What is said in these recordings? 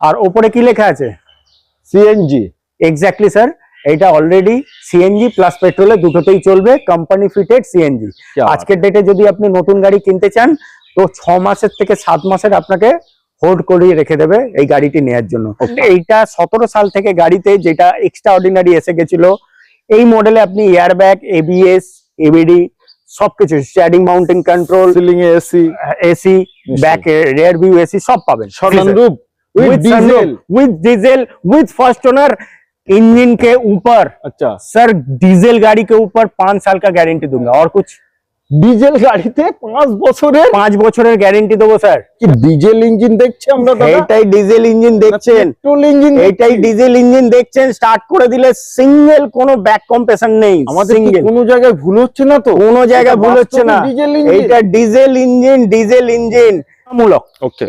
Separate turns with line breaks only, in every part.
আর ওপরে কি লেখা আছে?
সিএনজি
এক্স্যাক্টলি স্যার এটা অলরেডি সিএনজি প্লাস পেট্রোলে দুটোতেই চলবে কোম্পানি ফিটেড সিএনজি আজকের ডেটে যদি আপনি নতুন গাড়ি কিনতে চান তো ছ মাসের থেকে সাত মাসের আপনাকে হোল্ড করিয়ে রেখে দেবে এই গাড়িটি নেয়ার জন্য। এইটা সতেরো সাল থেকে গাড়িতে যেটা এক্সট্রা অর্ডিনারি এসে গেছিল এই মডেলে আপনি এয়ারব্যাগ এবিএস এবিডি সবকিছু steering mounting
control ceiling AC
AC back rear view AC সব পাবেন।
সরঞ্জাম with
with
diesel
sunroof, with diesel with first owner engine के ऊपर
আচ্ছা
सर डीजल गाड़ी के ऊपर पांच साल का गारंटी दूंगा और कुछ
ডিজেল গাড়িতে পাঁচ বছরের
পাঁচ বছরের গ্যারেন্টি দেবো স্যার
কি ডিজেল ইঞ্জিন দেখছি আমরা দাদা
এইটাই ডিজেল ইঞ্জিন দেখছেন
পেট্রোল ইঞ্জিন
এইটাই ডিজেল ইঞ্জিন দেখছেন স্টার্ট করে দিলে সিঙ্গেল কোনো ব্যাক কম্প্রেশন নেই
আমাদের কি
সিঙ্গেল
কোনো জায়গায় ভুল হচ্ছে না তো
কোনো জায়গায় ভুল হচ্ছে না
ডিজেল ইঞ্জিন
এইটা ডিজেল ইঞ্জিন ডিজেল ইঞ্জিন মূলক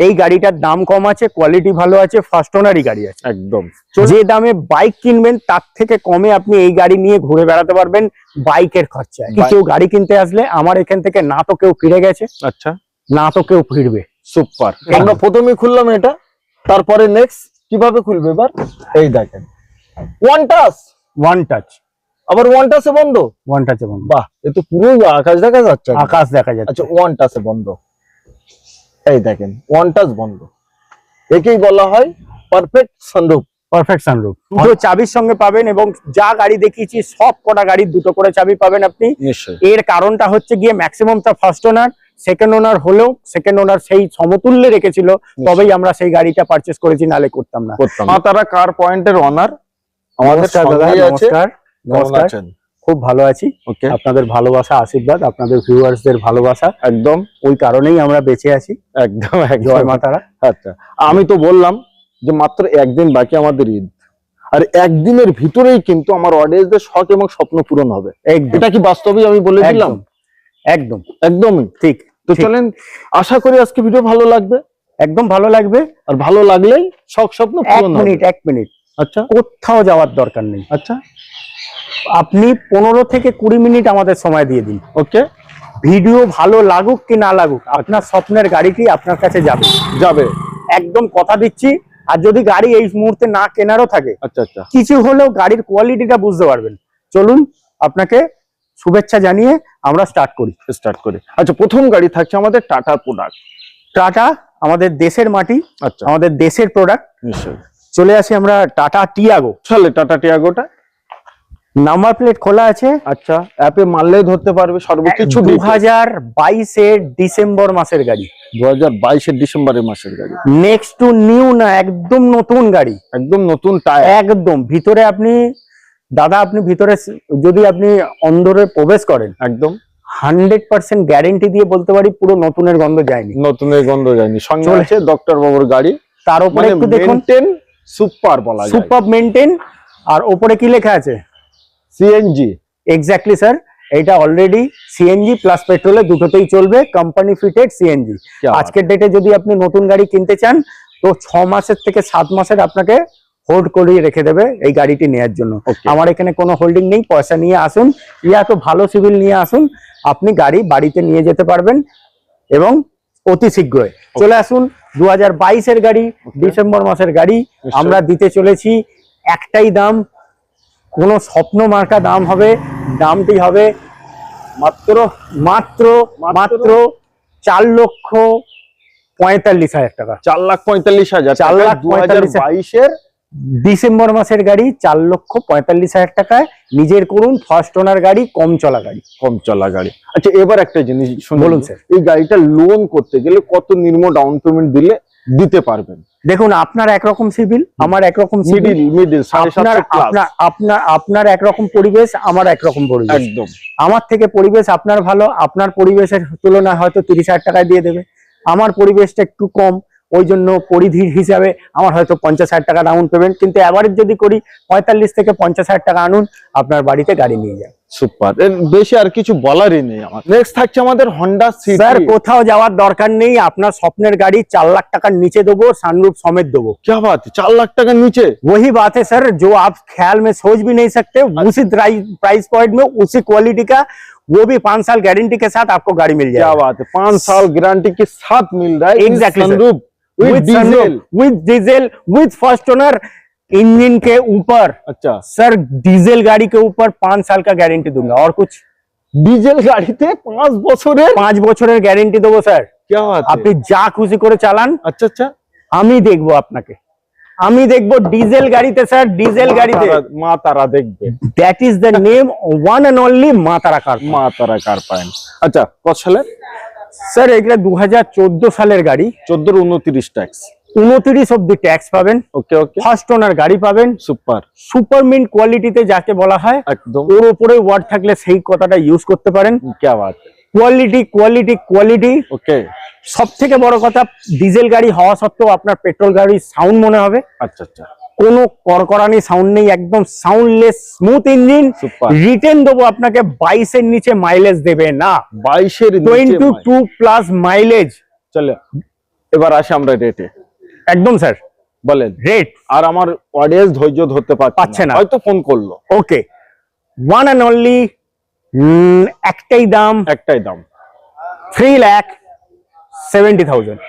এই গাড়িটার দাম কম আছে কোয়ালিটি ভালো আছে ফার্স্ট ওনারই গাড়ি আছে।
একদম।
যে দামে বাইক কিনবেন তার থেকে কমে আপনি এই গাড়ি নিয়ে ঘুরে বেড়াতে পারবেন বাইকের খরচায়।
Bike-
কেউ গাড়ি কিনতে আসলে আমার এখান থেকে না তো কেউ ফিরে গেছে
আচ্ছা।
না তো কেউ ফিরবে।
সুপার আমরা প্রথমে খুললাম এটা তারপরে নেক্সট কীভাবে খুলবে এবার? এই দেখেন। ওয়ান টাচ
ওয়ান টাচ
আবার ওয়ান টাচে বন্ধ?
ওয়ান টাচে বন্ধ।
বাহ এ তো পুরো আকাশ দেখা যাচ্ছে।
আকাশ দেখা যাচ্ছে।
আচ্ছা ওয়ান টাচে বন্ধ। এই দেখেন ওয়ান টাচ বন্ধ। একেই বলা হয় পারফেক্ট সানরূপ
পারফেক্ট সানরুফ দুটো চাবির সঙ্গে পাবেন এবং যা গাড়ি দেখিয়েছি সব কটা গাড়ির দুটো করে চাবি পাবেন আপনি। এর কারণটা হচ্ছে গিয়ে ম্যাক্সিমাম তা ফার্স্ট ওনার সেকেন্ড ওনার হলেও সেকেন্ড ওনার সেই সমতুল্যে রেখেছিল তবেই আমরা সেই গাড়িটা পারচেস করেছি নালে করতাম না।
তারা কার পয়েন্টের অনার আমাদের
নমস্কার দাদা নমস্কার। খুব ভালো আছি। আপনাদের ভালোবাসা আশীর্বাদ আপনাদের ভিউয়ার্সদের ভালোবাসা।
একদম।
ওই কারণেই আমরা বেঁচে আছি।
একদম
জয় মাতারা।
আচ্ছা আমি তো বললাম যে মাত্র একদিন বাকি আমাদের ঈদ। আর একদিনের ভিতরেই কিন্তু আমার অডিয়েন্সদের শখ এবং স্বপ্ন পূরণ হবে। এটা কি বাস্তবে আমি বলে দিলাম?
একদম। একদম।
একদমই।
ঠিক।
তো চলেন আশা করি আজকে ভিডিও ভালো লাগবে।
একদম ভালো লাগবে।
আর ভালো লাগলেই শখ স্বপ্ন
এক
পূরণ হবে।
মিনিট এক মিনিট।
আচ্ছা।
কোথাও যাওয়ার দরকার নেই।
আচ্ছা।
আপনি পনেরো থেকে কুড়ি মিনিট আমাদের সময় দিয়ে দিন
ওকে
ভিডিও ভালো লাগুক কি না লাগুক আপনার স্বপ্নের গাড়িটি আপনার কাছে যাবে?
যাবে।
একদম কথা দিচ্ছি আর যদি গাড়ি এই মুহূর্তে না কেনারও থাকে
আচ্ছা আচ্ছা।
কিছু হলেও গাড়ির কোয়ালিটিটা বুঝতে পারবেন। চলুন আপনাকে শুভেচ্ছা জানিয়ে আমরা স্টার্ট করি।
স্টার্ট করে। আচ্ছা প্রথম গাড়ি থাকছে আমাদের টাটা প্রোডাক্ট
টাটা আমাদের দেশের মাটি
আচ্ছা।
আমাদের দেশের প্রোডাক্ট
নিশ্চয়ই।
চলে আসি আমরা টাটা টিয়াগো
চলে টাটা টিয়াগোটা
নাম্বার প্লেট খোলা আছে।
আচ্ছা অ্যাপে মারলেই ধরতে পারবে সর্বোচ্চ
দু হাজার বাইশের ডিসেম্বর মাসের গাড়ি।
দু হাজার বাইশের ডিসেম্বরের মাসের গাড়ি।
নেক্সট টু নিউ না একদম নতুন গাড়ি।
একদম নতুন টায়ার
একদম ভিতরে আপনি দাদা আপনি ভিতরে যদি আপনি অন্দরে প্রবেশ করেন
একদম।
হান্ড্রেড পার্সেন্ট গ্যারেন্টি দিয়ে বলতে পারি পুরো নতুনের গন্ধ যায়নি।
নতুনের গন্ধ যায়নি। সঙ্গে। আছে ডক্টর বাবুর গাড়ি।
তার উপরে
মানে
একটু দেখুন।
সুপার বলা
সুপার মেনটেন আর ওপরে কি লেখা আছে?
সিএনজি
এক্স্যাক্টলি স্যার এটা অলরেডি সিএনজি প্লাস পেট্রোলে দুটোতেই চলবে কোম্পানি ফিটেড সিএনজি আজকের ডেটে যদি আপনি নতুন গাড়ি কিনতে চান তো ছ মাসের থেকে সাত মাসের আপনাকে হোল্ড করিয়ে রেখে দেবে এই গাড়িটি নেয়ার জন্য। আমার এখানে কোনো হোল্ডিং নেই পয়সা নিয়ে আসুন ইয়া তো ভালো সিভিল নিয়ে আসুন আপনি গাড়ি বাড়িতে নিয়ে যেতে পারবেন এবং অতি শীঘ্রই। চলে আসুন দু হাজার বাইশের গাড়ি ডিসেম্বর মাসের গাড়ি আমরা দিতে চলেছি একটাই দাম কোনো স্বপ্ন মার্কা দাম হবে দামটি হবে মাত্র মাত্র মাত্র চার লক্ষ পঁয়তাল্লিশ হাজার টাকা
চার লাখ পঁয়তাল্লিশ হাজার
চার লাখ পঁয়তাল্লিশ।
বাইশের
ডিসেম্বর মাসের গাড়ি চার লক্ষ পঁয়তাল্লিশ হাজার টাকায় নিজের করুন ফার্স্ট ওনার গাড়ি কম চলা গাড়ি
কম চলা গাড়ি আচ্ছা এবার একটা জিনিস
বলুন স্যার।
এই গাড়িটা লোন করতে গেলে কত নিম্ন ডাউন পেমেন্ট দিলে দিতে পারবেন।
দেখুন আপনার একরকম সিভিল আমার একরকম সিভিল
মিডিল
আপনার আপনার আপনার একরকম পরিবেশ আমার একরকম পরিবেশ।
একদম।
আমার থেকে পরিবেশ আপনার ভালো আপনার পরিবেশের তুলনায় হয়তো তিরিশ হাজার টাকায় দিয়ে দেবে। আমার পরিবেশটা একটু কম ওই জন্য পরিধির হিসাবে আমার হয়তো পঞ্চাশ হাজার টাকা ডাউন পেমেন্ট কিন্তু অ্যাভারেজ যদি করি পঁয়তাল্লিশ থেকে পঞ্চাশ হাজার টাকা আনুন আপনার বাড়িতে গাড়ি নিয়ে যান
সুপার এর বেশি আর কিছু বলারই নেই আমার নেক্সট থাকছে আমাদের হন্ডা
স্যার
সিটি
কোথাও যাওয়ার দরকার নেই আপনার স্বপ্নের গাড়ি চার লাখ টাকার নিচে দেবো সানরূপ সমেত দেবো
क्या बात है चार लाख টাকার নিচে
वही बात है सर जो आप ख्याल में सोच भी नहीं सकते उसी प्राइस पॉइंट में उसी क्वालिटी का वो भी पांच साल गारंटी के साथ आपको गाड़ी मिल
क्या
जाएगा
बात है पांच साल गारंटी के साथ मिल रहा है
Exactly, sir.
Sunroof With
with
diesel?
sunroof, with diesel with first owner engine के ऊपर
আচ্ছা
सर डीजल गाड़ी के ऊपर पांच साल का गारंटी दूंगा और कुछ
ডিজেল গাড়িতে পাঁচ বছরের
পাঁচ বছরের গ্যারেন্টি দেবো স্যার
কে আছে
আপনি যা খুশি করে চালান
আচ্ছা আচ্ছা
আমি দেখবো আপনাকে আমি দেখবো ডিজেল গাড়িতে স্যার ডিজেল
মা
গাড়িতে
তারা- মা তারা দেখবে
that is the name one and only মা তারা কার
মা তারা কার পায়েন আচ্ছা কত সালের
স্যার এটা দু হাজার চোদ্দ সালের গাড়ি
চোদ্দোর উনত্রিশ ট্যাক্স
উনত্রিশ অব্দি ট্যাক্স পাবেন।
ওকে ওকে
ফার্স্ট ওনার গাড়ি পাবেন।
সুপার
সুপার মিন্ট কোয়ালিটিতে যাকে বলা হয়
একদম।
ওর উপরে ওয়ার্ড থাকলে সেই কথাটা ইউজ করতে পারেন। কোয়ালিটি কোয়ালিটি কোয়ালিটি
ওকে
সব থেকে বড় কথা ডিজেল গাড়ি হওয়া সত্ত্বেও আপনার পেট্রোল গাড়ির সাউন্ড মনে হবে।
আচ্ছা আচ্ছা।
কোনো করকরানি সাউন্ড নেই একদম soundless smooth engine
super
return দেবো আপনাকে বাইশের নিচে মাইলেজ দেবে না।
বাইশের
টোয়েন্টি টু প্লাস মাইলেজ
চলে এবার আসি আমরা রেটে
একদম স্যার।
বলেন।
রেট
আর আমার অডিয়েন্স ধৈর্য ধরতে পারছে
না।
হয়তো ফোন করল।
ওকে ওয়ান অ্যান্ড অনলি একটাই দাম।
একটাই দাম।
থ্রি লাখ সেভেন্টি থাউজেন্ড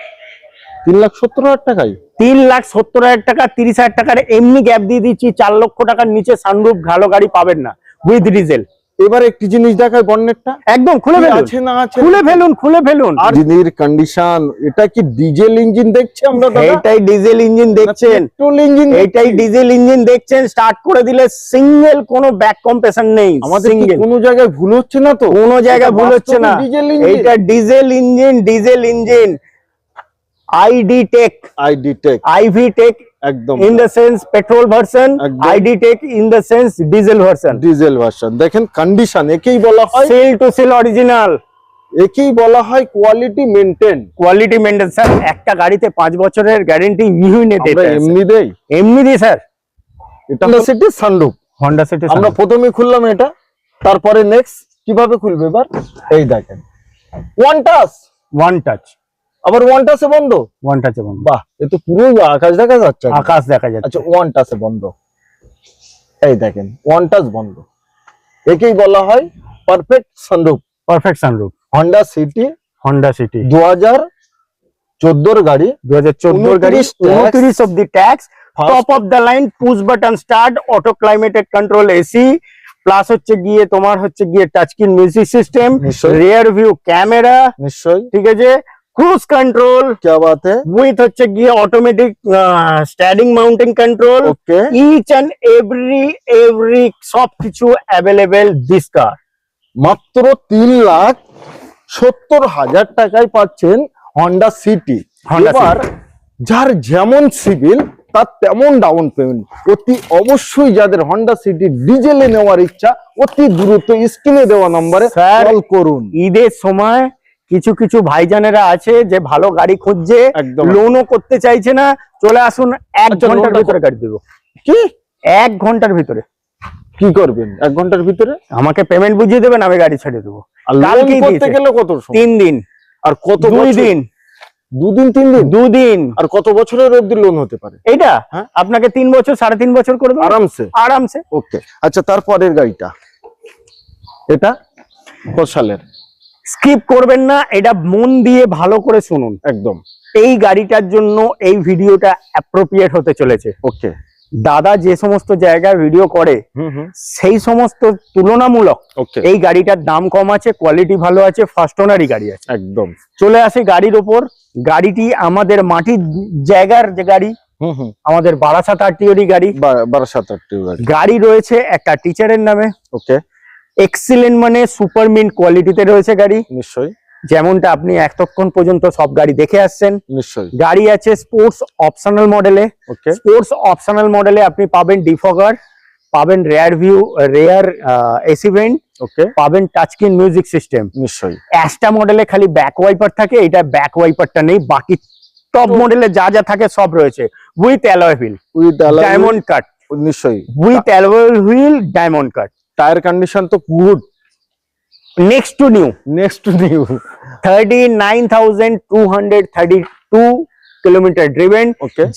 তিন লাখ সত্তর হাজার টাকাই।
তিন লাখ সত্তর হাজার টাকা তিরিশ হাজার টাকার এমনি গ্যাপ দিয়ে দিচ্ছি চার লক্ষ টাকার নিচে সানরুফ ভালো গাড়ি পাবেন না। উইথ ডিজেল
এবার একটি জিনিস দেখায় বন্নেটটা
একদম খুলে ফেলুন।
আছে না আছে?
খুলে ফেলুন খুলে ফেলুন।
আর কন্ডিশন এটা কি ডিজেল ইঞ্জিন দেখছি আমরা দাদা?
এইটাই ডিজেল ইঞ্জিন দেখছেন।
পেট্রোল ইঞ্জিন
এইটাই ডিজেল ইঞ্জিন দেখছেন। স্টার্ট করে দিলে সিঙ্গেল কোনো ব্যাক কম্প্রেশন নেই
আমাদের কি
সিঙ্গেল
কোনো জায়গায় ভুল হচ্ছে না তো?
কোনো জায়গায় ভুল হচ্ছে না। এটা diesel engine diesel engine ID tech
ID tech
IV tech
একদম।
In the sense petrol version
একদম।
ID tech in the sense diesel version
diesel version দেখেন কন্ডিশন একেই বলা হয়।
সেল টু সেল অরিজিনাল
একেই বলা হয় quality maintain
quality maintain sir একটা গাড়িতে পাঁচ বছরের গ্যারেন্টি ইউনিট
আমরা এমনি দেই?
এমনি দিই স্যার
এটা হলো সিটি সানরুফ
হন্ডা সিটি
আমরা প্রথমে খুললাম এটা তারপরে নেক্সট কীভাবে খুলবে এবার? এই দেখেন। ওয়ান টাচ
ওয়ান টাচ
আবার ওয়ান টাচে বন্ধ?
ওয়ান টাচ এবং
বাহ এ তো পুরো আকাশ দেখা যাচ্ছে
আকাশ দেখা যাচ্ছে।
আচ্ছা ওয়ান টাচে বন্ধ। এই দেখেন ওয়ান টাচ বন্ধ। একেই বলা হয় perfect sunroof
perfect sunroof
Honda City
Honda City
দু হাজার চোদ্দোর গাড়ি।
দু হাজার চোদ্দোর গাড়ি
29 tax,
উনত্রিশ of the
tax
top of the line push button start auto climated control AC plus হচ্ছে গিয়ে তোমার হচ্ছে গিয়ে touchscreen music
system.
Rear view camera
নিশ্চয়ই।
ঠিক আছে? ক্রুজ কন্ট্রোল
क्या बात है
উইথ হচ্ছে গিয়ে automatic standing mounting control
okay
each and every every সবকিছু অ্যাভেলেবেল দিস কার
মাত্র তিন লাখ সত্তর হাজার টাকায় পাচ্ছেন হন্ডা সিটি
Honda
এবার যার যেমন সিভিল তার তেমন ডাউন পেমেন্ট অতি অবশ্যই যাদের হন্ডা সিটি ডিজেলে নেওয়ার ইচ্ছা অতি দ্রুত স্ক্রিনে দেওয়া নম্বরে
Sir,
কল করুন
ঈদের সময় কিছু কিছু ভাইজানেরা আছে যে ভালো গাড়ি খুঁজছে লোনও করতে চাইছে না চলে আসুন এক
আচ্ছা, ঘণ্টার
ভিতরে গাড়ি দেবো।
কি?
এক ঘণ্টার ভিতরে।
কি করবেন? এক ঘণ্টার ভিতরে?
আমাকে পেমেন্ট বুঝিয়ে দেবেন আমি গাড়ি ছেড়ে দেবো।
কত
তিন দিন।
আর কত
দুই দিন।
দুদিন তিন দিন?
দুদিন।
আর কত বছরের অবধি লোন হতে পারে?
এইটা?
হ্যাঁ।
আপনাকে তিন বছর সাড়ে তিন বছর করে
আরামসে?
আরামসে।
ওকে। আচ্ছা তারপরের গাড়িটা। এটা? কত সালের
স্কিপ করবেন না এটা মন দিয়ে ভালো করে শুনুন।
একদম।
এই গাড়িটার জন্য এই ভিডিওটা অ্যাপ্রোপ্রিয়েট হতে চলেছে।
ওকে।
দাদা যে সমস্ত জায়গায় ভিডিও করে সেই সমস্ত তুলনামূলক
ওকে।
এই গাড়িটার দাম কম আছে কোয়ালিটি ভালো আছে ফার্স্ট ওনারই গাড়ি আছে।
একদম।
চলে আসে গাড়ির ওপর। গাড়িটি আমাদের মাটির জায়গার যে গাড়ি
হুম হুম।
আমাদের বারাসাত আরটিওরি গাড়ি।
বারাসাত বারো আটটি গাড়ি।
গাড়ি রয়েছে একটা টিচারের নামে।
ওকে।
এক্সিলেন্ট মানে সুপার মিন্ট কোয়ালিটিতে রয়েছে গাড়ি।
নিশ্চয়ই।
যেমনটা আপনি এতক্ষণ পর্যন্ত সব গাড়ি দেখে আসছেন।
নিশ্চয়ই।
গাড়ি আছে স্পোর্টস অপশনাল মডেলে
ওকে
স্পোর্টস অপশনাল মডেলে আপনি পাবেন ডিফগার পাবেন rear view rear AC vent
okay
পাবেন টাচস্ক্রিন মিউজিক সিস্টেম
নিশ্চয়ই।
অ্যাস্টা মডেলে খালি ব্যাক ওয়াইপার থাকে এটা ব্যাক ওয়াইপারটা নেই বাকি টপ মডেলে যা যা থাকে সব রয়েছে। With alloy wheel
with
diamond cut
নিশ্চয়ই।
With alloy wheel diamond cut
tyre condition তো
good next to new next to new 39232 kilometre
driven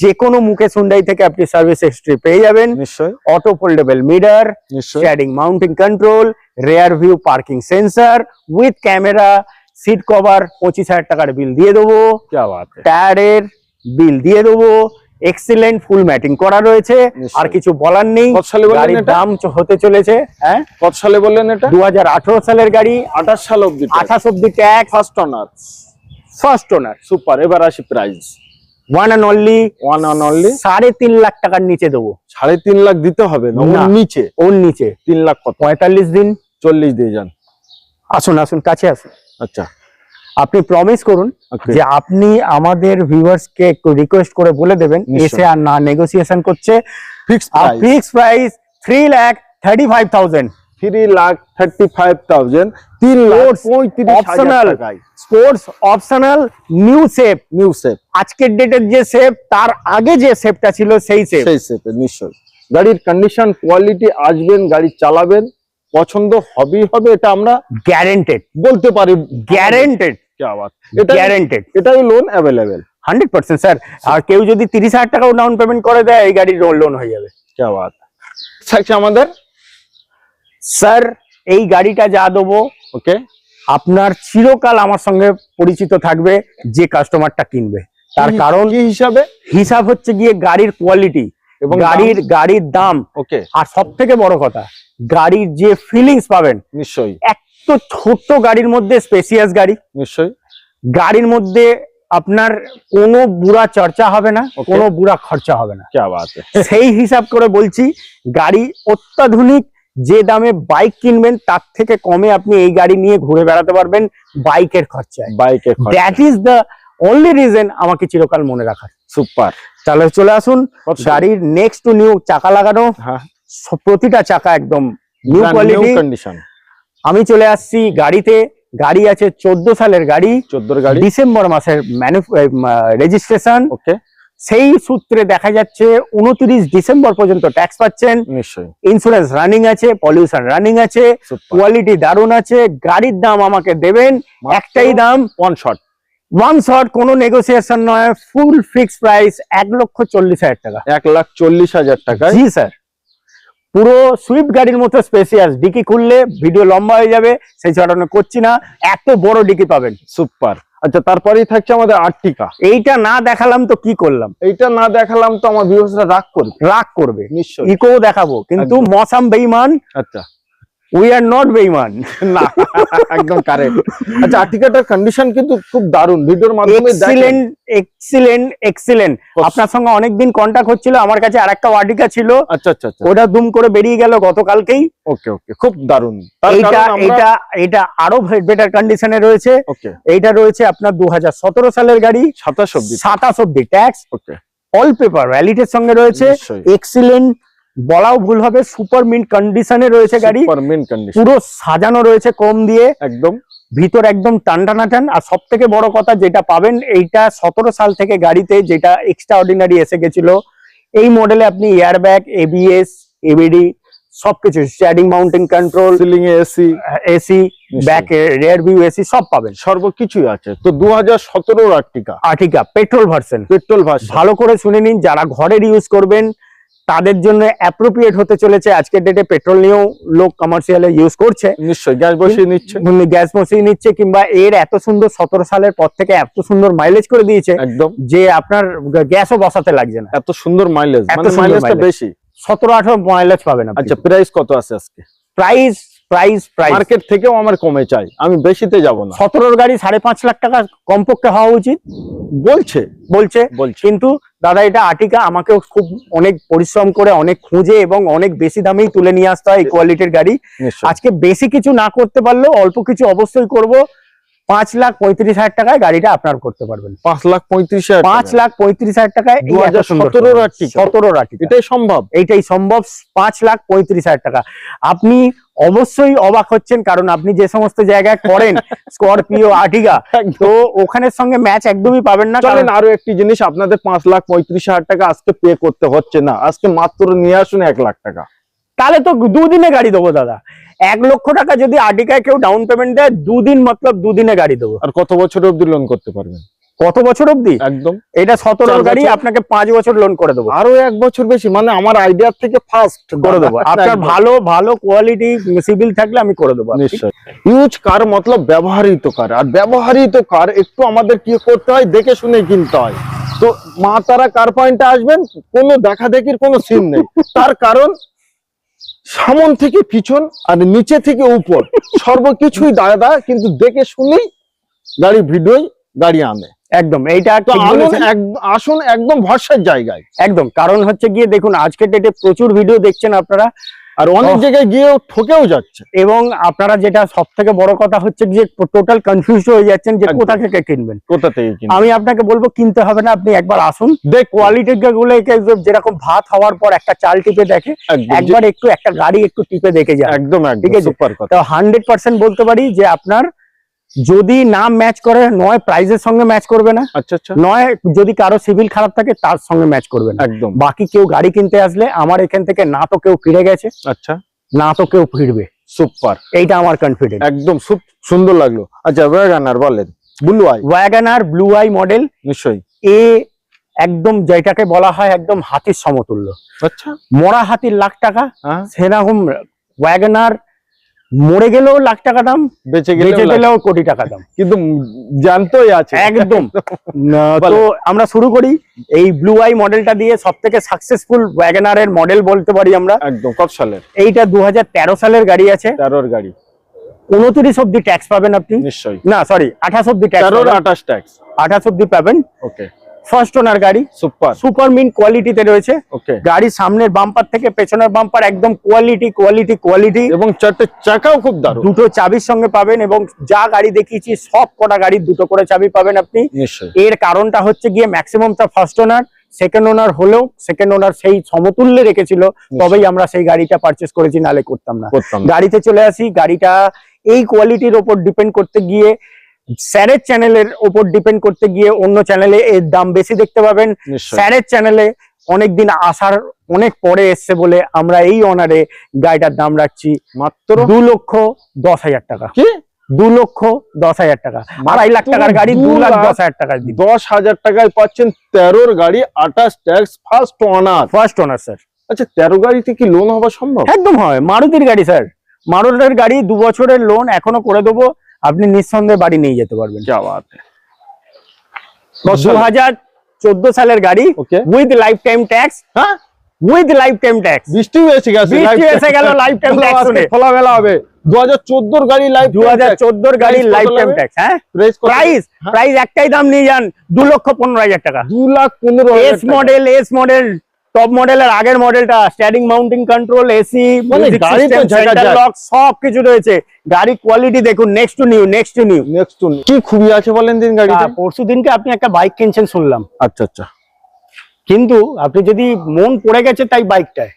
যে কোনো মুকেশ হুন্ডাই থেকে আপনি সার্ভিস হিস্ট্রি পেয়ে যাবেন। নিশ্চয় auto foldable
mirror
shading mounting control rear view parking sensor with camera seat cover পঁচিশ হাজার টাকার বিল দিয়ে দেবো। টায়ারের বিল দিয়ে দেবো। এক্সিলেন্ট ফুল ম্যাটিং করা রয়েছে। আর কিছু বলার নেই। গাড়ির দাম হতে চলেছে হ্যাঁ?
কত সালে বললেন এটা?
দু হাজার আঠারো সালের গাড়ি।
আঠাশ সাল অব্দি
আঠাশ অব্দি tax
first owner
first owner
super এবার আসি price
one and only
one on only
সাড়ে তিন লাখ টাকার নিচে দেবো।
সাড়ে তিন লাখ দিতে হবে না ওর নিচে?
ওর নিচে।
তিন লাখ কত?
পঁয়তাল্লিশ দিন।
চল্লিশ দিয়ে যান।
আসুন আসুন কাছে আসুন।
আচ্ছা।
আপনি প্রমিস করুন যে আপনি আমাদের ভিউয়ার্স কে একটু রিকোয়েস্ট করে বলে দেবেন এসে আর না নেগোসিয়েশন করছে। Fix price three lakh thirty five thousand
three lakh thirty five thousand তিন লাখ হাজার
sports optional new safe
new safe
আজকের ডেটের যে সেফ তার আগে যে সেফটা ছিল সেই সেপ
সেই সেপে নিশ্চয়ই। গাড়ির কন্ডিশন কোয়ালিটি আসবেন গাড়ি চালাবেন পছন্দ হবেই হবে এটা আমরা
গ্যারেন্টেড
বলতে পারি।
গ্যারেন্টেড
কি আওয়াজ এটা
গ্যারেন্টেড
এটাই loan available
hundred percent sir আর কেউ যদি তিরিশ হাজার টাকাও ডাউন পেমেন্ট করে দেয় এই গাড়ির লোন হয়ে যাবে।
কি আওয়াজ থাকছে আমাদের?
স্যার এই গাড়িটা যা দেবো
ওকে
আপনার চিরকাল আমার সঙ্গে পরিচিত থাকবে যে কাস্টমারটা কিনবে। তার কারণ
হিসাবে?
হিসাব হচ্ছে গিয়ে গাড়ির কোয়ালিটি
এবং
গাড়ির গাড়ির দাম।
ওকে
আর সব থেকে বড় কথা গাড়ির যে ফিলিংস পাবেন
নিশ্চয়ই।
এক তো ছোট্ট গাড়ির মধ্যে স্পেসিয়াস গাড়ি।
নিশ্চয়ই।
গাড়ির মধ্যে আপনার কোনো বুড়া চর্চা হবে না. কোনো বুড়া খরচা হবে না। সেই হিসাব করে বলছি গাড়ি অত্যাধুনিক যে দামে বাইক কিনবেন তার থেকে কমে আপনি এই গাড়ি নিয়ে ঘুরে বেড়াতে পারবেন বাইকের খরচায়।
বাইকের
that is the only reason আমাকে চিরকাল মনে রাখার।
সুপার
তাহলে চলে আসুন গাড়ির নেক্সট টু নিউ চাকা লাগানো।
হ্যাঁ।
প্রতিটা চাকা একদম নিউ কোয়ালিটি
কন্ডিশন
আমি চলে আসছি গাড়িতে। গাড়ি আছে চোদ্দ সালের গাড়ি।
চোদ্দোর গাড়ি।
ডিসেম্বর মাসের রেজিস্ট্রেশন।
ওকে।
সেই সূত্রে দেখা যাচ্ছে উনত্রিশ ডিসেম্বর পর্যন্ত ট্যাক্স পাচ্ছেন।
নিশ্চয়ই।
ইন্স্যুরেন্স রানিং আছে পলিউশন রানিং আছে কোয়ালিটি দারুণ আছে গাড়ির দাম আমাকে দেবেন। একটাই দাম।
ওয়ান শট
ওয়ান শট কোনো নেগোসিয়েশন নয় ফুল ফিক্স প্রাইস এক লক্ষ চল্লিশ হাজার টাকা।
এক লাখ চল্লিশ হাজার টাকায়।
জি স্যার পুরো সুইফট গাড়ির মতো স্পেসিয়াস ডিকি খুললে ভিডিও লম্বা হয়ে যাবে সেই ছড়ানো করছি না। এত বড় ডিকি পাবেন।
সুপার আচ্ছা তারপরেই থাকছে আমাদের আর্টিকা।
এইটা না দেখালাম তো কি করলাম?
এইটা না দেখালাম তো আমার ভিউসরা রাগ করবে।
রাগ করবে।
নিশ্চয়ই।
ইকো দেখাবো। কিন্তু মশাম বেইমান
আচ্ছা।
উই আর নট বেইমান
না একদম কারেক্ট আচ্ছা আর্টিকাটার কন্ডিশন কিন্তু খুব দারুণ। ভিডিওর মাধ্যমে
এক্সিলেন্ট এক্সিলেন্ট এক্সিলেন্ট আপনার সঙ্গে অনেকদিন কন্টাক্ট হচ্ছিল আমার কাছে আরেকটা ওয়ার্ডিকা ছিল।
আচ্ছা আচ্ছা আচ্ছা।
ওটা দুম করে বেরিয়ে গেল গতকালকেই।
ওকে ওকে খুব দারুণ। কারণ আমরা
এটা এটা আরও বেটার কন্ডিশনে রয়েছে।
ওকে
এইটা রয়েছে আপনার দু হাজার সতেরো সালের গাড়ি।
27 অবধি।
সাতাশ অব্দি ট্যাক্স
ওকে
অল পেপার ভ্যালিটের সঙ্গে রয়েছে। এক্সিলেন্ট বলাও ভুল হবে সুপার মিন্ট কন্ডিশনে রয়েছে গাড়ি।
কন্ডিশন
পুরো সাজানো রয়েছে কম দিয়ে।
একদম।
ভিতর একদম টান টানাটান আর সব থেকে বড় কথা যেটা পাবেন এইটা সতেরো সাল থেকে গাড়িতে যেটা এক্সট্রা অর্ডিনারি এসে গেছিল এই মডেলে আপনি এয়ার ব্যাগ এবিএস এবিডি সবকিছু standing mountain control
ceiling A AC
AC back rear view AC সব পাবেন।
সর্বকিছুই আছে। তো দু হাজার সতেরোর Ertiga.
Ertiga petrol version
petrol version
ভালো করে শুনে নিন যারা ঘরের ইউজ করবেন তাদের জন্য অ্যাপ্রোপ্রিয়েট হতে চলেছে। আজকের ডেটে পেট্রোল নিয়েও লোক কমার্শিয়ালে ইউজ করছে।
নিশ্চয়ই গ্যাস বসিয়ে নিচ্ছে।
গ্যাস বসিয়ে নিচ্ছে কিংবা এর এত সুন্দর সতেরো সালের পর থেকে এত সুন্দর মাইলেজ করে দিয়েছে
একদম।
যে আপনার গ্যাসও বসাতে লাগছে না।
এত সুন্দর মাইলেজ
এত
মাইলেজটা বেশি।
সতেরো আঠারো মাইলেজ পাবেন
আচ্ছা প্রাইস কত আছে আজকে?
প্রাইস প্রাইস প্রাইস
মার্কেট থেকেও আমার কমে চাই। আমি বেশিতে যাব না।
সতেরোর গাড়ি সাড়ে পাঁচ লাখ টাকা কমপক্ষে হওয়া উচিত।
বলছে।
বলছে।
বলছে।
কিন্তু দাদা এটা আটিকা আমাকেও খুব অনেক পরিশ্রম করে অনেক খুঁজে এবং অনেক বেশি দামেই তুলে নিয়ে আসতে হয় এই কোয়ালিটির গাড়ি। আজকে বেশি কিছু না করতে পারলেও অল্প কিছু অবশ্যই করব। পাঁচ লাখ পঁয়ত্রিশ হাজার টাকায় গাড়িটা আপনার করতে পারবেন।
পাঁচ লাখ পঁয়ত্রিশ হাজার
পাঁচ লাখ পঁয়ত্রিশ হাজার টাকায় এই এত সুন্দর
2017 র Artica।
সতেরোর
এটাই সম্ভব?
এইটাই সম্ভব পাঁচ লাখ পঁয়ত্রিশ হাজার টাকা। আপনি অবশ্যই অবাক হচ্ছেন কারণ আপনি যে সমস্ত জায়গায় করেন স্করপিও আটিকা তো ওখানের সঙ্গে ম্যাচ একদমই পাবেন না
চলেন আরও একটি জিনিস আপনাদের পাঁচ লাখ পঁয়ত্রিশ হাজার টাকা আজকে পে করতে হচ্ছে না। আজকে মাত্র নিয়ে আসুন এক লাখ টাকা।
তাহলে তো দুদিনে গাড়ি দেবো দাদা। এক লক্ষ টাকা যদি আটিকায় কেউ ডাউন পেমেন্ট দেয় দুদিন মতলব দুদিনে গাড়ি দেবো।
আর কত বছর অবধি লোন করতে পারবেন?
কত বছর অবধি?
একদম।
এটা
সতেরো
গাড়ি আপনাকে পাঁচ বছর লোন করে দেবো।
আরও এক বছর বেশি মানে আমার আইডিয়ার থেকে ফার্স্ট
করে দেবো। আপনার ভালো ভালো কোয়ালিটি সিভিল থাকলে আমি করে দেবো
নিশ্চয়। ইউজ কার মতলব ব্যবহারিত কার আর ব্যবহারিত কার একটু আমাদের কি করতে হয় দেখে শুনে কিনতে হয়। তো মা তারা কার পয়েন্টে আসবেন কোনো দেখা দেখির কোনো সিন নেই। তার কারণ সামন থেকে পিছন আর নিচে থেকে উপর। সর্বকিছুই দাদা কিন্তু দেখে শুনেই গাড়ি ভিডিওই গাড়ি আনে।
একদম এইটা
আসুন একদম ভরসার জায়গায়।
একদম কারণ হচ্ছে গিয়ে দেখুন আজকের ডেটে প্রচুর ভিডিও দেখছেন আপনারা।
আর অনেক জায়গায় গিয়েও ঠকেও যাচ্ছে।
এবং আপনারা যেটা সব থেকে বড় কথা হচ্ছে যে টোটাল কনফিউজ হয়ে যাচ্ছেন যে কোথা থেকে কিনবেন।
কোথা থেকে
আমি আপনাকে বলব কিনতে হবে না আপনি একবার আসুন।
দেখ
কোয়ালিটি গুলো যেরকম ভাত হওয়ার পর একটা চাল টিপে দেখে একবার একটু একটা গাড়ি একটু টিপে দেখে যায়
একদম
ঠিক
একদম।
আছে। হান্ড্রেড পার্সেন্ট বলতে পারি যে আপনার যদি নাম ম্যাচ করে নয় প্রাইজের সঙ্গে ম্যাচ করবে না।
আচ্ছা আচ্ছা।
নয় যদি কারও সিভিল খারাপ থাকে তার সঙ্গে ম্যাচ করবে না।
একদম।
বাকি কেউ গাড়ি কিনতে আসলে আমার এখান থেকে না তো কেউ ফিরে গেছে
আচ্ছা।
না তো কেউ ফিরবে।
সুপার
এইটা আমার কনফিডেন্স
একদম খুব সুন্দর লাগল। আচ্ছা ওয়াগানার বলেন। Blue I
WagonR blue I model
নিশ্চয়ই।
এ একদম যেটাকে বলা হয় একদম হাতির সমতুল্য।
আচ্ছা।
মরা হাতির লাখ টাকা
হ্যাঁ।
সেরকম ওয়াগানার মরে গেলেও লাখ টাকা দাম
বেঁচে
বেঁচে গেলেও কোটি টাকা দাম।
কিন্তু জানতোই আছে।
একদম। তো আমরা শুরু করি। এই ব্লু আই মডেলটা দিয়ে সব থেকে সাকসেসফুল ওয়াগনার এর মডেল বলতে পারি আমরা।
একদম কত সালের?
এইটা দু হাজার তেরো সালের গাড়ি আছে।
তেরোর গাড়ি।
উনত্রিশ অব্দি ট্যাক্স পাবেন আপনি।
নিশ্চয়ই।
না সরি আঠাশ অব্দি ট্যাক্স
আঠাশ ট্যাক্স
আঠাশ অব্দি পাবেন।
ওকে
ফার্স্ট ওনার গাড়ি।
সুপার
সুপার মিন কোয়ালিটিতে রয়েছে।
ওকে
গাড়ির সামনের বাম্পার থেকে পেছনের বাম্পার একদম কোয়ালিটি কোয়ালিটি কোয়ালিটি
এবং চারটে চাকাও খুব দারুণ।
দুটো চাবির সঙ্গে পাবেন এবং যা গাড়ি দেখিয়েছি সব কটা গাড়ির দুটো করে চাবি পাবেন আপনি। এর কারণটা হচ্ছে গিয়ে ম্যাক্সিমাম ম্যাক্সিমামটা ফার্স্ট ওনার সেকেন্ড ওনার হলেও সেকেন্ড ওনার সেই সমতুল্যে রেখেছিল তবেই আমরা সেই গাড়িটা পারচেস করেছি নালে করতাম না।
করতাম না।
গাড়িতে চলে আসি গাড়িটা এই কোয়ালিটির ওপর ডিপেন্ড করতে গিয়ে স্যারের চ্যানেলের ওপর ডিপেন্ড করতে গিয়ে অন্য চ্যানেলে এর দাম বেশি দেখতে পাবেন। স্যারের চ্যানেলে অনেকদিন আসার অনেক পরে এসছে বলে আমরা এই অনারে গাড়িটার দাম রাখছি
মাত্র?
দু লক্ষ দশ হাজার টাকা।
কি?
দু লক্ষ দশ হাজার টাকা। আড়াই লাখ টাকার গাড়ি দু লাখ দশ হাজার টাকা
দশ হাজার টাকায় পাচ্ছেন তেরোর গাড়ি আঠাশ tax first owner
first owner sir
আচ্ছা তেরো গাড়িতে কি লোন হওয়া সম্ভব?
একদম হয়। মারুতির গাড়ি স্যার মারুতির গাড়ি দু বছরের লোন এখনও করে দেবো। আপনি নিঃসন্দেহে বাড়ি নিয়ে যেতে পারবেন। দু হাজার চোদ্দ সালের গাড়ি উইথ লাইফ টাইম ট্যাক্স
হ্যাঁ?
উইথ লাইফ টাইম ট্যাক্স
বৃষ্টি এসে গেছে
বৃষ্টি এসে গেল lifetime tax শুনে।
খোলামেলা হবে। গাড়ি লাইফ
গাড়ি লাইফ টাইম ট্যাক্স হ্যাঁ?
প্রাইস
প্রাইস
হ্যাঁ।
একটাই দাম নিয়ে যান দু লক্ষ পনেরো হাজার টাকা।
দু লাখ পনেরো
S model S model top মডেলের আগের মডেলটা স্ট্যান্ডিং মাউন্টিং কন্ট্রোল এসি সব কিছু রয়েছে। গাড়ির কোয়ালিটি দেখুন next to new next to new
next to new কি খুবই আছে বলেন দিন গাড়িটা
পরশু দিনকে আপনি একটা বাইক কিনছেন শুনলাম।
আচ্ছা আচ্ছা।
কিন্তু আপনি যদি মন পড়ে গেছে তাই বাইকটায়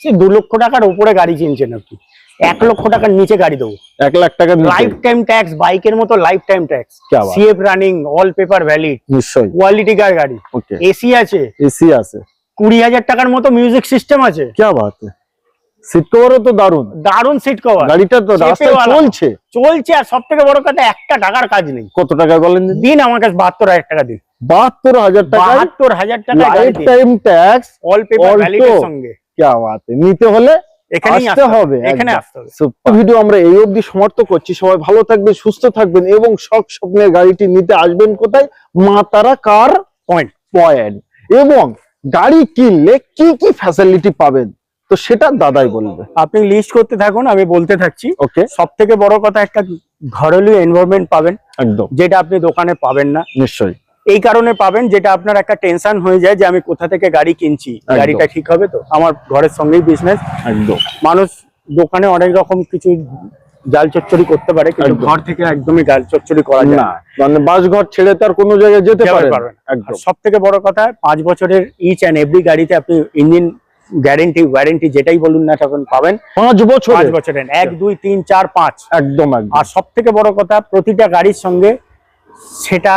সে দু লক্ষ টাকার উপরে গাড়ি কিনছেন আপনি। এক লক্ষ টাকার নিচে গাড়ি দেবো।
এক লাখ টাকা
লাইফ টাইম ট্যাক্স বাইকের মতো life
time tax
CF running all paper valid
নিশ্চয়ই।
কোয়ালিটি কার গাড়ি। এসি আছে।
এসি আছে।
কুড়ি হাজার টাকার মতো মিউজিক সিস্টেম আছে।
কেউ তো দারুণ
দারুণ সিট কভার
তো চলছে।
আর সব থেকে বড় কথা একটা টাকার কাজ নেই।
কত টাকা বলেন দিন
আমার কাছে বাহাত্তর হাজার টাকা
নিতে হবে।
এখানে আসতে হবে।
ভিডিও আমরা এই অবধি সমাপ্ত করছি। সবাই ভালো থাকবেন সুস্থ থাকবেন এবং সব স্বপ্নের গাড়িটি নিতে আসবেন কোথায়? মা তারা কার?
পয়েন্ট
পয়েন্ট এবং গাড়ি কিনলে কি কি ফ্যাসিলিটি পাবেন? তো সেটা দাদাই বলবে।
আপনি লিস্ট করতে থাকুন আমি বলতে থাকছি।
ওকে
সব থেকে বড় কথা একটা ঘরোলি এনভায়রনমেন্ট পাবেন
একদম।
যেটা আপনি দোকানে পাবেন না।
নিশ্চয়ই।
এই কারণে পাবেন যেটা আপনার একটা টেনশন হয়ে যায় যে আমি কোথা থেকে গাড়ি কিনছি। গাড়িটা ঠিক হবে তো? আমার ঘরের সঙ্গেই বিজনেস
একদম।
মানুষ দোকানে অনেক রকম কিছু জাল চচ্চরি করতে পারে কিন্তু ঘর থেকে একদমই জাল চচ্চরি করা যায়
না। মানে বাস ঘর ছেড়ে তার কোনো জায়গায় যেতে পারে
পারবে।
একদম।
সব থেকে বড় কথা পাঁচ বছরের ইচ অ্যান্ড এভরি গাড়িতে আপনি ইঞ্জিন গ্যারেন্টি ওয়ারেন্টি যেটাই বলুন না তখন পাবেন।
পাঁচ বছর
পাঁচ বছরের। এক দুই তিন চার পাঁচ।
একদম একদম।
আর সব থেকে বড় কথা প্রতিটা গাড়ির সঙ্গে সেটা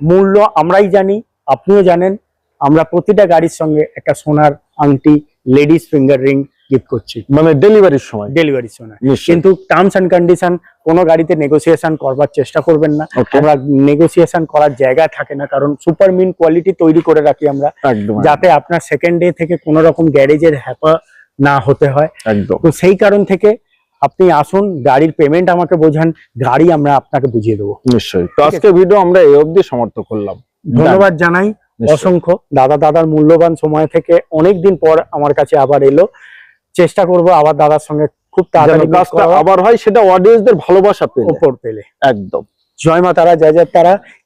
মূল্য আমরাই জানি আপনিও জানেন। আমরা প্রতিটা গাড়ির সঙ্গে একটা সোনার আংটি লেডিস ফিঙ্গার রিং গিফট করছি।
মানে ডেলিভারির সময়।
ডেলিভারির সময়। কিন্তু টার্মস কন্ডিশন কোনো গাড়িতে নেগোসিয়েশন করবার চেষ্টা করবেন না। আমরা নেগোসিয়েশন করার জায়গা থাকে না কারণ সুপার মিন কোয়ালিটি তৈরি করে রাখি আমরা। যাতে আপনার সেকেন্ড ডে থেকে কোনো রকম গ্যারেজের হ্যাপা না হতে হয়। তো সেই কারণ থেকে আপনি আসুন গাড়ির পেমেন্ট আমাকে বোঝান গাড়ি আমরা আপনাকে বুঝিয়ে দেবো।
নিশ্চয়ই। তো আজকে ভিডিও আমরা এই অবধি সমাপ্ত করলাম।
ধন্যবাদ জানাই অসংখ্য। দাদা দাদার মূল্যবান সময় থেকে অনেক দিন পর আমার কাছে আবার এলো। চেষ্টা করব আবার দাদার সঙ্গে খুব তাড়াতাড়ি
কাজটা আবার হয় সেটা অডিয়েন্সদের ভালোবাসা পেলে।
উপর পেলে।
একদম।
জয় মা তারা জয় জয় তারা